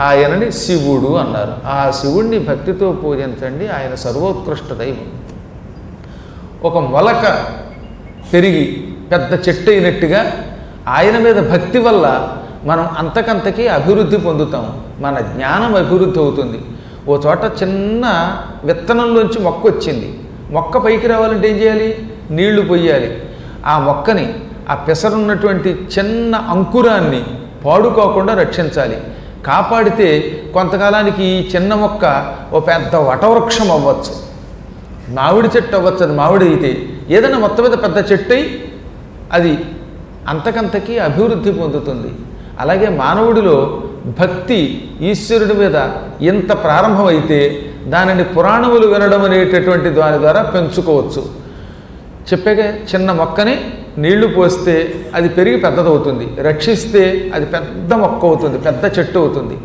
ఆయనని శివుడు అన్నారు. ఆ శివుణ్ణి భక్తితో పూజించండి ఆయన సర్వోత్కృష్ట దైవం ఒక మొలక పెరిగి పెద్ద చెట్టు అయినట్టుగా ఆయన మీద భక్తి వల్ల మనం అంతకంతకి అభివృద్ధి పొందుతాం. మన జ్ఞానం అభివృద్ధి అవుతుంది. ఓ చోట చిన్న విత్తనంలోంచి మొక్క వచ్చింది. మొక్క పైకి రావాలంటే ఏం చేయాలి? నీళ్ళు పొయ్యాలి. ఆ మొక్కని ఆ పెసరున్నటువంటి చిన్న అంకురాన్ని పాడుకోకుండా రక్షించాలి. కాపాడితే కొంతకాలానికి ఈ చిన్న మొక్క ఓ పెద్ద వటవృక్షం అవ్వచ్చు. మామిడి చెట్టు అవ్వచ్చు అది మామిడి అయితే. ఏదైనా మొత్తం మీద పెద్ద చెట్టు అది అంతకంతకి అభివృద్ధి పొందుతుంది. అలాగే మానవుడిలో భక్తి ఈశ్వరుడి మీద ఇంత ప్రారంభమైతే దానిని పురాణములు వినడం అనేటటువంటి దాని ద్వారా పెంచుకోవచ్చు. చెప్పే చిన్న మొక్కని నీళ్ళు పోస్తే అది పెరిగి పెద్దదవుతుంది. రక్షిస్తే అది పెద్ద మొక్క అవుతుంది పెద్ద చెట్టు అవుతుంది.